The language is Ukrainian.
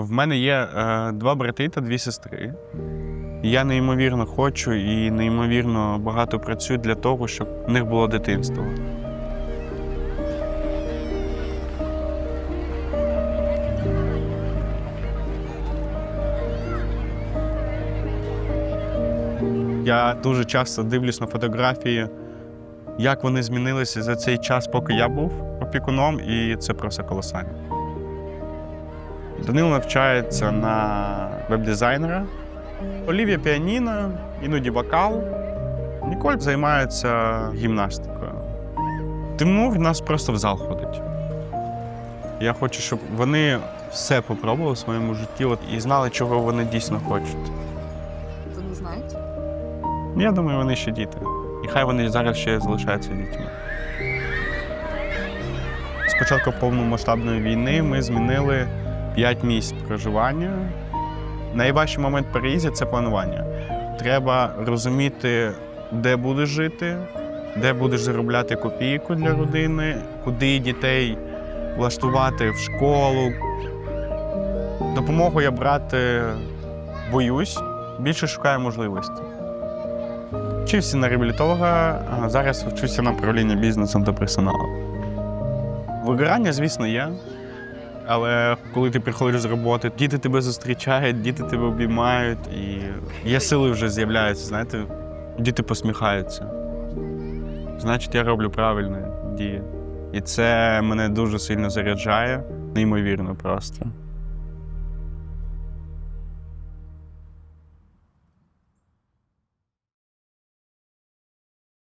В мене є е, два брати та дві сестри. Я неймовірно хочу і неймовірно багато працюю для того, щоб в них було дитинство. Я дуже часто дивлюсь на фотографії, як вони змінилися за цей час, поки я був опікуном, і це просто колосально. Данило навчається на веб-дизайнера. Олівія піаніно, іноді вокал. Ніколь займається гімнастикою. Тимур в нас просто в зал ходить. Я хочу, щоб вони все попробували в своєму житті от, і знали, чого вони дійсно хочуть. Вони знають? Я думаю, вони ще діти. І хай вони зараз ще залишаються дітьми. З початку повномасштабної війни ми змінили 5 місць проживання. Найважчий момент переїзду це планування. Треба розуміти, де будеш жити, де будеш заробляти копійку для родини, куди дітей влаштувати в школу. Допомогу я брати боюсь, більше шукаю можливості. Вчився на реабілітолога, а зараз вчуся на управління бізнесом та персоналом. Вигорання, звісно, є. Але коли ти приходиш з роботи, діти тебе зустрічають, діти тебе обіймають, і є сили вже з'являються, знаєте, діти посміхаються. Значить, я роблю правильні дії. І це мене дуже сильно заряджає, неймовірно просто.